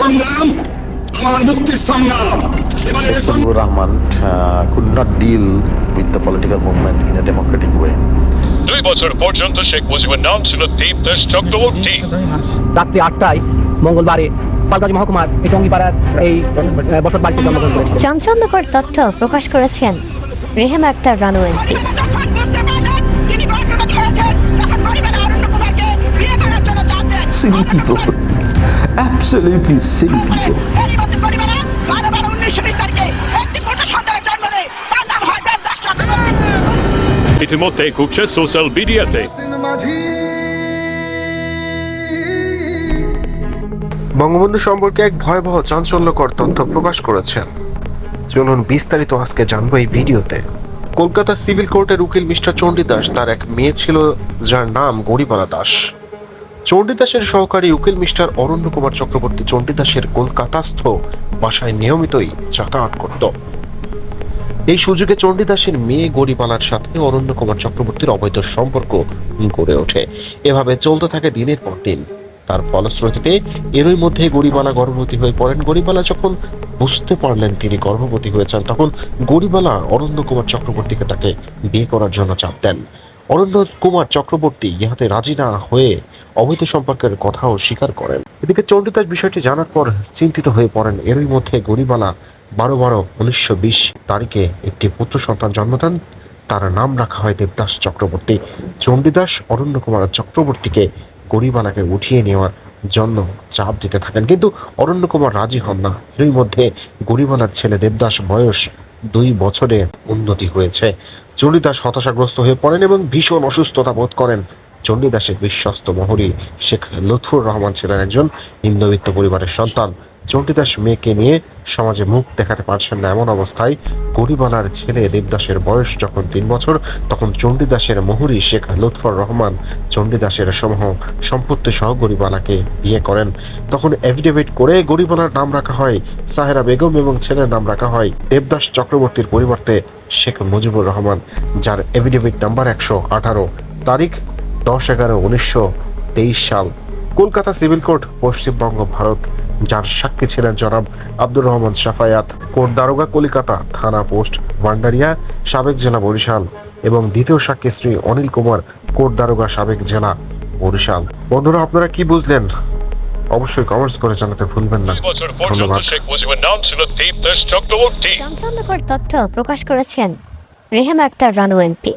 সংগ্রাম আমার মুক্তির সংগ্রাম। Rahman uh, could not deal with the political movement in a democratic way. দুই বছর পর্যন্ত শেখ মুজিবের নাম ছিল দেবদাস চক্রবর্তী। রাত্রি আটটায় মঙ্গলবারে পালগাজী মহকুমার এই টঙ্গিপাড়ার এই বসত বাড়িতে জন্মগ্রহণ করেছেন চাঞ্চল্যকর তথ্য প্রকাশ করেছেন Rehem Akhter Ranu MP. silly people. Absolutely silly people. এরই মধ্যে পরিবার বারো বারো উনিশশো বিশ তারিখে একটি পুত্র সন্তানের জন্ম দেয়। তার নাম হয় দেবদাস চক্রবর্তী। ইতিমধ্যে ঘুরছে সোশ্যাল মিডিয়াতে। বঙ্গবন্ধু সম্পর্কে এক ভয়াবহ চাঞ্চল্যকর তথ্য প্রকাশ করেছেন। চলুন বিস্তারিত আজকে জানব এই ভিডিওতে। কলকাতা সিভিল কোর্টের উকিল মিস্টার চণ্ডীদাস তার এক মেয়ে ছিল যার নাম গরিবালা দাস। চণ্ডীদাসের সহকারী উকিল মিস্টার অরণ্য কুমার চক্রবর্তী চণ্ডীদাসের কলকাতাস্থ বাসায় নিয়মিতই যাতায়াত করত। এই সুযোগে চণ্ডীদাসের মেয়ে গরিবালার সাথে অরণ্য কুমার চক্রবর্তীর অবৈধ সম্পর্ক গড়ে ওঠে। এভাবে চলতে থাকে দিনের পর দিন। তার ফলশ্রুতিতে এরই মধ্যে গরিবালা গর্ভবতী হয়ে পড়েন। গরিবালা যখন বুঝতে পারলেন তিনি গর্ভবতী হয়েছেন, তখন গরিবালা অরণ্য কুমার চক্রবর্তীকে তাকে বিয়ে করার জন্য চাপ দেন। অরণ্য কুমার চক্রবর্তী ইহাতে রাজি না হয়ে অবৈধ সম্পর্কের কথাও স্বীকার করেন। এদিকে চণ্ডীদাস বিষয়টি জানার পর চিন্তিত হয়ে পড়েন। এরই মধ্যে গরিবালা বারো বারো উনিশশো তারিখে একটি পুত্র সন্তান জন্ম দেন। তার নাম রাখা হয় দেবদাস চক্রবর্তী। চণ্ডীদাস অরণ্য কুমার চক্রবর্তীকে গরিবালাকে উঠিয়ে নেওয়ার জন্য চাপ দিতে থাকেন। কিন্তু অরণ্য কুমার রাজি হন না। এরই মধ্যে গরিবালার ছেলে দেবদাস বয়স দুই বছরে উন্নতি হয়েছে। চণ্ডীদাস হতাশাগ্রস্ত হয়ে পড়েন এবং ভীষণ অসুস্থতা বোধ করেন। চণ্ডীদাসের বিশ্বস্ত মহরী শেখ লুৎফুর রহমান ছিলেন একজন নিম্নবিত্ত পরিবারের সন্তান। চণ্ডীদাস মেয়েকে নিয়ে সমাজে মুখ দেখাতে পারছেন না এমন অবস্থায় গরিবালার ছেলে দেবদাসের বয়স যখন তিন বছর, তখন চণ্ডীদাসের মহুরী শেখ লুৎফর রহমান চণ্ডীদাসের সমূহ সম্পত্তি সহ গরিবালাকে বিয়ে করেন। তখন এফিডেভিট করে গরিবালার নাম রাখা হয় সাহেরা বেগম এবং ছেলের নাম রাখা হয় দেবদাস চক্রবর্তীর পরিবর্তে শেখ মুজিবুর রহমান, যার এফিডেভিট নাম্বার একশো আঠারো, তারিখ দশ এগারো উনিশশো তেইশ সাল। Kolkata civil court, Paschimbanga, Bharat. যার সাক্ষী ছিলেন জনাব আব্দুর রহমান সাফায়াত কোর্ট দারোগা কলিকাতা থানা পোস্ট ভান্ডারিয়া সাবেক জেলা বরিশাল এবং দ্বিতীয় সাক্ষী শ্রী অনিল কুমার কোর্ট দারোগা সাবেক জেলা বরিশাল। বন্ধুরা আপনারা কি বুঝলেন? অবশ্যই কমেন্টস করে জানাতে ভুলবেন না। ধন্যবাদ। শেখ মুজিবের নাম ছিল দেবদাস চক্রবর্তী। তথ্য প্রকাশ করেছেন রেহেম আক্তার রানু এমপি।